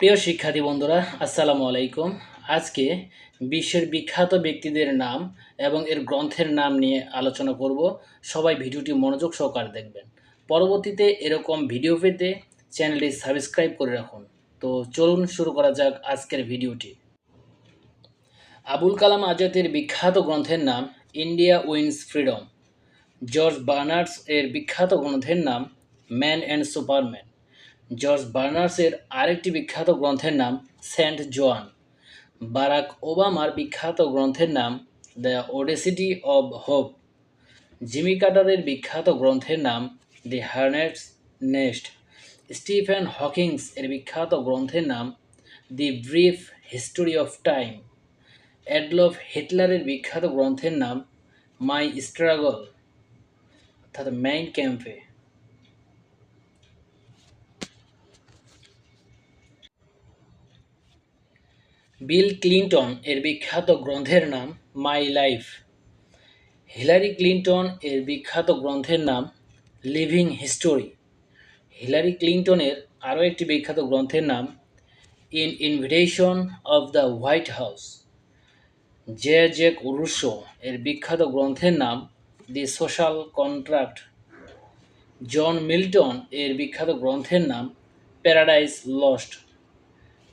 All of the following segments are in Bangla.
প্রিয় শিক্ষার্থী বন্ধুরা, আসসালামু আলাইকুম। আজকে বিশ্বের বিখ্যাত ব্যক্তিদের নাম এবং এর গ্রন্থের নাম নিয়ে আলোচনা করব। সবাই ভিডিওটি মনোযোগ সহকারে দেখবেন। পরবর্তীতে এরকম ভিডিও পেতে চ্যানেলটি সাবস্ক্রাইব করে রাখুন। তো চলুন শুরু করা যাক আজকের ভিডিওটি। আবুল কালাম আজাদের বিখ্যাত গ্রন্থের নাম India wins freedom. George Bernard এর বিখ্যাত গ্রন্থের নাম ম্যান অ্যান্ড সুপারম্যান। জর্জ বার্নার্সের আরেকটি বিখ্যাত গ্রন্থের নাম সেন্ট জোয়ান। বারাক ওবামার বিখ্যাত গ্রন্থের নাম the audacity of hope. Jimmy কাটারের বিখ্যাত গ্রন্থের নাম the hornet's nest. Stephen Hawkings এর বিখ্যাত গ্রন্থের নাম the brief history of time. Adolf হিটলারের বিখ্যাত গ্রন্থের নাম মাই স্ট্রাগল। অর্থাৎ মেইন ক্যাম্পে। বিল ক্লিন্টন এর বিখ্যাত গ্রন্থের নাম মাই লাইফ। হিলারি ক্লিন্টন এর বিখ্যাত গ্রন্থের নাম লিভিং হিস্টোরি। হিলারি ক্লিন্টনের আরও একটি বিখ্যাত গ্রন্থের নাম in invitation of the White House. J Jacques Rousseau এর বিখ্যাত গ্রন্থের নাম the social contract. John Milton এর বিখ্যাত গ্রন্থের নাম প্যারাডাইস লস্ট।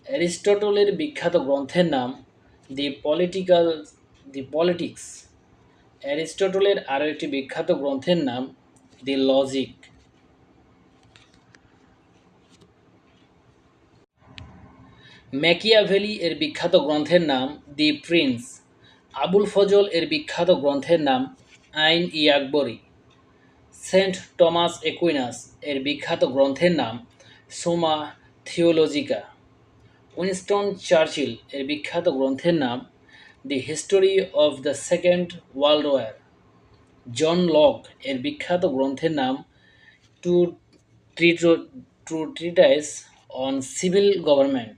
অ্যারিস্টটলের বিখ্যাত গ্রন্থের নাম দি পলিটিক্যাল দি পলিটিক্স অ্যারিস্টটলের আরও একটি বিখ্যাত গ্রন্থের নাম দি লজিক ম্যাকিয়াভেলি এর বিখ্যাত গ্রন্থের নাম দি প্রিন্স আবুল ফজল এর বিখ্যাত গ্রন্থের নাম Ain i Akbari Saint Thomas Aquinas এর বিখ্যাত গ্রন্থের নাম সোমা থিওলজিকা উইনস্টন চার্চিল এর বিখ্যাত গ্রন্থের নাম the history of the second world war John Locke এর বিখ্যাত গ্রন্থের নাম two two treatise on civil government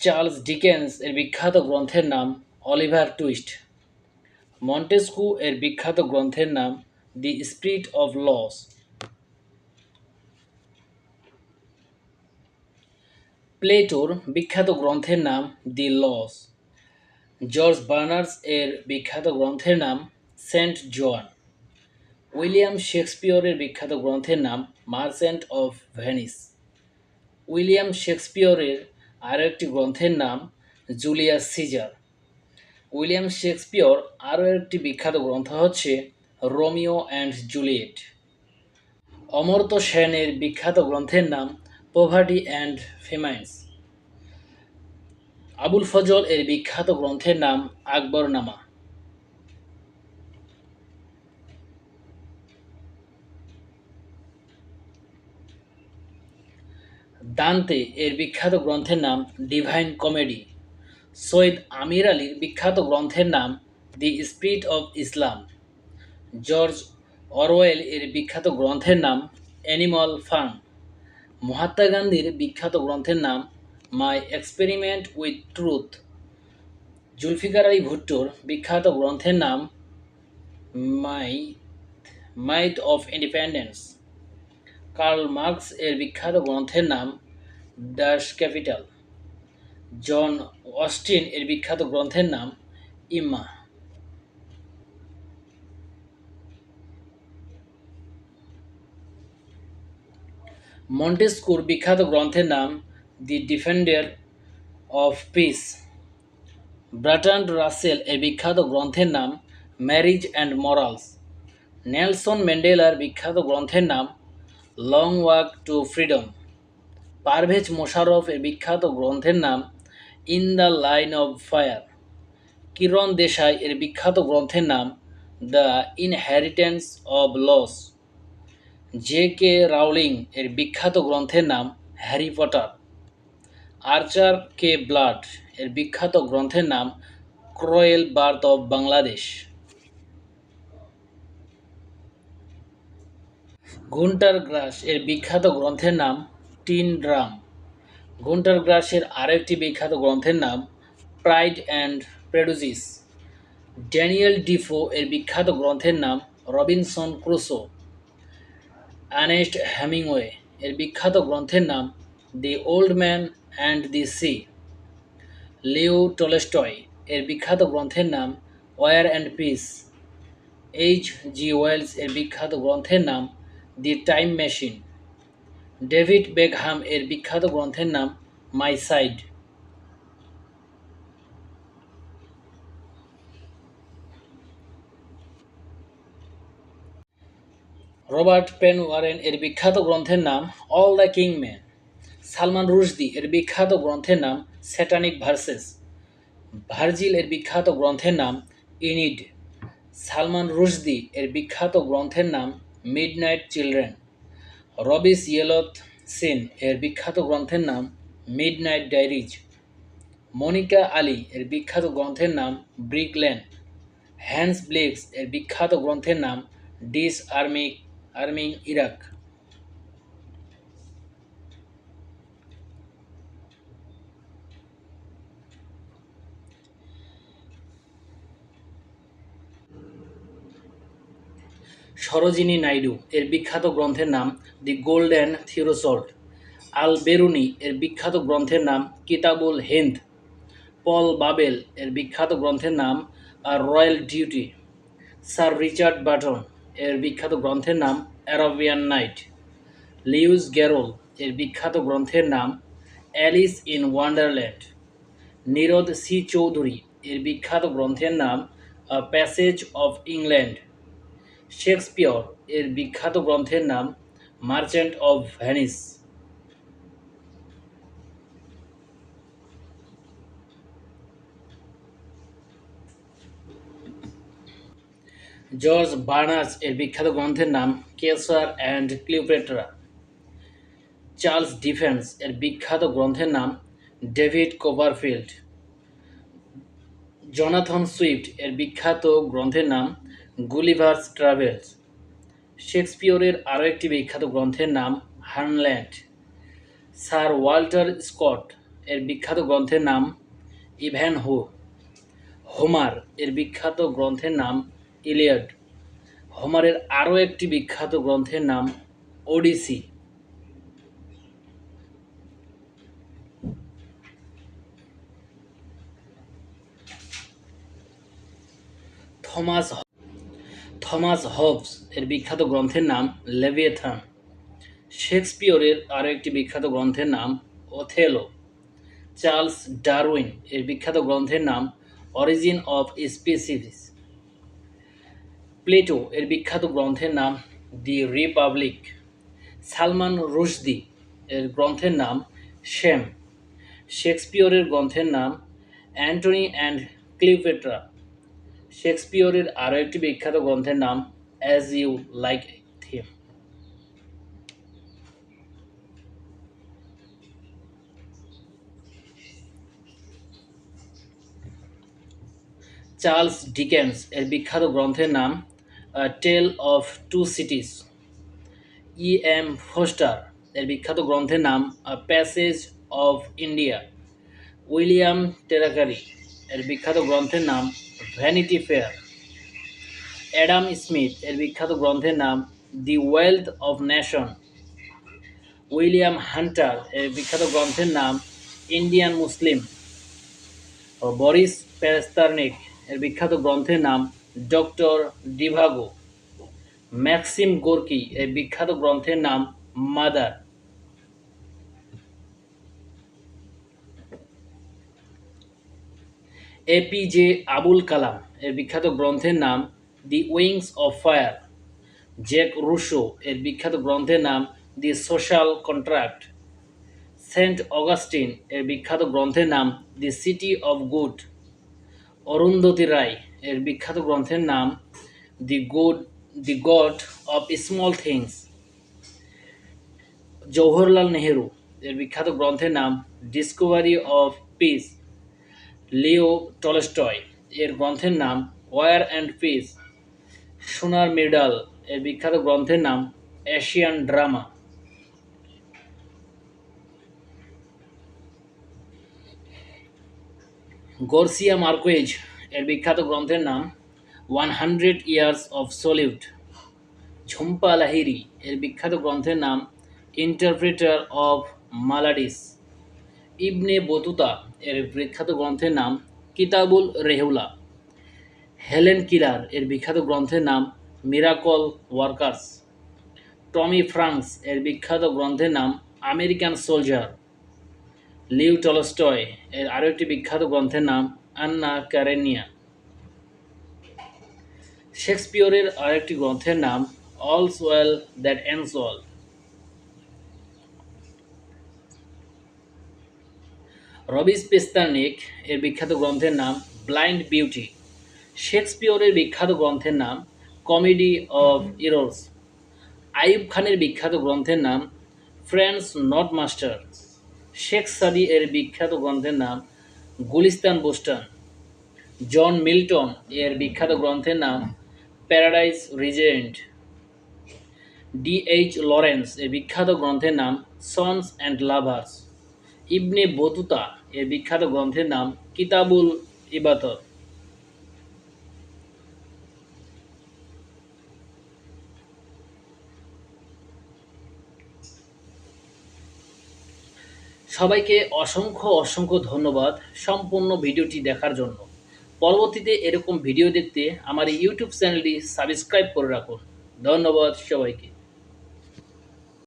Charles Dickens এর বিখ্যাত গ্রন্থের নাম অলিভার টুইস্ট মন্টেস্কু এর বিখ্যাত গ্রন্থের নাম দি স্পিরিট অফ লস প্লেটোর বিখ্যাত গ্রন্থের নাম দি লস। জর্জ বার্নার্স এর বিখ্যাত গ্রন্থের নাম সেন্ট জোয়ান। উইলিয়াম শেক্সপিয়রের বিখ্যাত গ্রন্থের নাম মার্চেন্ট অফ ভেনিস। উইলিয়াম শেক্সপিয়রের আরও একটি গ্রন্থের নাম জুলিয়াস সিজার। উইলিয়াম শেক্সপিয়র আরও একটি বিখ্যাত গ্রন্থ হচ্ছে রোমিও অ্যান্ড জুলিয়েট। অমর্ত্য সেনের বিখ্যাত গ্রন্থের নাম poverty and famines Abul Fazl এর বিখ্যাত গ্রন্থের নাম আকবরনামা। দান্তে এর বিখ্যাত গ্রন্থের নাম ডিভাইন কমেডি সৈয়দ আমির আলীর বিখ্যাত গ্রন্থের নাম the spirit of Islam George Orwell এর বিখ্যাত গ্রন্থের নাম অ্যানিমাল ফার্ম মহাত্মা গান্ধীর বিখ্যাত গ্রন্থের নাম my experiment with truth Zulfikar Ali ভুট্টোর বিখ্যাত গ্রন্থের নাম my myth of independence Karl Marx এর বিখ্যাত গ্রন্থের নাম ডাস ক্যাপিটাল জন অস্টিন এর বিখ্যাত গ্রন্থের নাম ইম্মা মন্টেস্কুর বিখ্যাত গ্রন্থের নাম the defender of peace Bertrand Russell এর বিখ্যাত গ্রন্থের নাম ম্যারিজ অ্যান্ড মরালস নেলসন ম্যান্ডেলার বিখ্যাত গ্রন্থের নাম long walk to freedom Pervez Musharraf এর বিখ্যাত গ্রন্থের নাম in the line of fire Kiran Desai এর বিখ্যাত গ্রন্থের নাম the inheritance of loss J K Rowling এর বিখ্যাত গ্রন্থের নাম Harry Potter. Archer K Blood এর বিখ্যাত গ্রন্থের নাম cruel birth of Bangladesh. Gunter Grass এর বিখ্যাত গ্রন্থের নাম টিন ড্রাম। গুন্টার গ্রাসের আরেকটি বিখ্যাত গ্রন্থের নাম pride and prejudice. Daniel Defoe এর বিখ্যাত গ্রন্থের নাম রবিনসন ক্রুসো। অ্যানেস্ট হ্যামিংওয়ে এর বিখ্যাত গ্রন্থের নাম the old man and the sea Leo Tolstoy এর বিখ্যাত গ্রন্থের নাম war and peace H G Wells এর বিখ্যাত গ্রন্থের নাম the time machine David Beckham এর বিখ্যাত গ্রন্থের নাম my side Robert Penn Warren এর বিখ্যাত গ্রন্থের নাম all the king man Salman Rushdie এর বিখ্যাত গ্রন্থের নাম স্যাটানিক ভার্সেস। ভার্জিল এর বিখ্যাত গ্রন্থের নাম ইনিড। সালমান রুশদি এর বিখ্যাত গ্রন্থের নাম মিডনাইট চিলড্রেন। রবিস ইয়েলত সিন এর বিখ্যাত গ্রন্থের নাম midnight diaries. Monica Ali এর বিখ্যাত গ্রন্থের নাম ব্রিকল্যান্ড। হ্যান্স ব্লেক্স এর বিখ্যাত গ্রন্থের নাম ডিস আর্মিক আর্মিং, ইরাক। সরোজিনী নাইডু, এর বিখ্যাত গ্রন্থের নাম দি গোল্ডেন থিরোসল্ট আল বেরুনি, এর বিখ্যাত গ্রন্থের নাম কিতাবুল হিন্দ পল বাবেল, এর বিখ্যাত গ্রন্থের নাম royal duty sir Richard Burton এর বিখ্যাত গ্রন্থের নাম অ্যারাবিয়ান নাইট। লিউজ গ্যারোল এর বিখ্যাত গ্রন্থের নাম Alice in Wonderland. Nirad C Chaudhuri এর বিখ্যাত গ্রন্থের নাম প্যাসেজ অফ ইংল্যান্ড। শেক্সপিয়র এর বিখ্যাত গ্রন্থের নাম merchant of Venice. George Bernard এর বিখ্যাত গ্রন্থের নাম Caesar and Cleopatra. Charles Dickens এর বিখ্যাত গ্রন্থের নাম ডেভিড কোভারফিল্ড। জনাথন সুইফট এর বিখ্যাত গ্রন্থের নাম গুলিভার্স ট্রাভেলস। শেক্সপিয়রের আরও একটি বিখ্যাত গ্রন্থের নাম হার্নল্যান্ড। স্যার ওয়াল্টার স্কট এর বিখ্যাত গ্রন্থের নাম ইভ্যান হো। হোমার এর বিখ্যাত গ্রন্থের নাম ইলিয়ড হোমারের আরও একটি বিখ্যাত গ্রন্থের নাম ওডিসি। থমাস থমাস হবস এর বিখ্যাত গ্রন্থের নাম লেভিয়েথান। শেক্সপিয়রের আরও একটি বিখ্যাত গ্রন্থের নাম ওথেলো। চার্লস ডারউইন এর বিখ্যাত গ্রন্থের নাম অরিজিন অফ স্পিসিস। প্লেটো এর বিখ্যাত গ্রন্থের নাম দি রিপাবলিক। সালমান রুশদি এর গ্রন্থের নাম শ্যাম। শেক্সপিয়রের গ্রন্থের নাম অ্যান্টনি অ্যান্ড ক্লিপেট্রা শেক্সপিয়রের আরও একটি বিখ্যাত গ্রন্থের নাম as you like them. Charles Dickens এর বিখ্যাত গ্রন্থের নাম tale of two cities E M Forster এর বিখ্যাত গ্রন্থের নাম passage of India William Thackeray, এর বিখ্যাত গ্রন্থের নাম ভ্যানিটি ফেয়ার অ্যাডাম স্মিথ, এর বিখ্যাত গ্রন্থের নাম the wealth of nation William Hunter, এর বিখ্যাত গ্রন্থের নাম ইন্ডিয়ান মুসলিম বরিস প্যাস্তারনিক এর বিখ্যাত গ্রন্থের নাম ডক্টর ডিভাগো। ম্যাক্সিম গোর্কি এর বিখ্যাত গ্রন্থের নাম মাদার। এপিজে আবুল কালাম এর বিখ্যাত গ্রন্থের নাম the wings of fire. Jacques Rousseau এর বিখ্যাত গ্রন্থের নাম the social contract. Saint Augustine এর বিখ্যাত গ্রন্থের নাম the city of good. Arundhati Roy এর বিখ্যাত গ্রন্থের নাম the good, the god of small things. Jawaharlal Nehru এর বিখ্যাত গ্রন্থের নাম discovery of peace. Leo Tolstoy এর গ্রন্থের নাম ওয়ার অ্যান্ড পিস। সোনার মেডাল এর বিখ্যাত গ্রন্থের নাম এশিয়ান ড্রামা। গর্সিয়া মার্কোয়েজ এর বিখ্যাত গ্রন্থের নাম one hundred years of solitude Jhumpa Lahiri এর বিখ্যাত গ্রন্থের নাম interpreter of maladies. Ibn Battuta এর বিখ্যাত গ্রন্থের নাম কিতাবুল রেহুলা। হেলেন কিলার এর বিখ্যাত গ্রন্থের নাম মিরাকল ওয়ার্কার্স। টমি ফ্রাঙ্কস এর বিখ্যাত গ্রন্থের নাম আমেরিকান সোলজার। লিউ টলস্টয় এর আরও একটি বিখ্যাত গ্রন্থের নাম আন্না ক্যারেনিয়া শেক্সপিয়রের আরেকটি গ্রন্থের নাম all's well that ends well Rubik's Pasternak এর বিখ্যাত গ্রন্থের নাম ব্লাইন্ড বিউটি। শেক্সপিয়রের বিখ্যাত গ্রন্থের নাম কমেডি অফ ইরোস আইয়ুব খানের বিখ্যাত গ্রন্থের নাম friends not master Sheikh Saadi এর বিখ্যাত গ্রন্থের নাম গুলিস্তান বোস্টান। জন মিল্টন এর বিখ্যাত গ্রন্থের নাম paradise regained. D H Lawrence এর বিখ্যাত গ্রন্থের নাম sons and lovers. Ibn Battuta এর বিখ্যাত গ্রন্থের নাম কিতাবুল ইবাতর সবাইকে অসংখ্য অসংখ্য ধন্যবাদ সম্পূর্ণ ভিডিওটি দেখার জন্য। পরবর্তীতে এরকম ভিডিও দেখতে আমার ইউটিউব চ্যানেলটি সাবস্ক্রাইব করে রাখুন। ধন্যবাদ সবাইকে।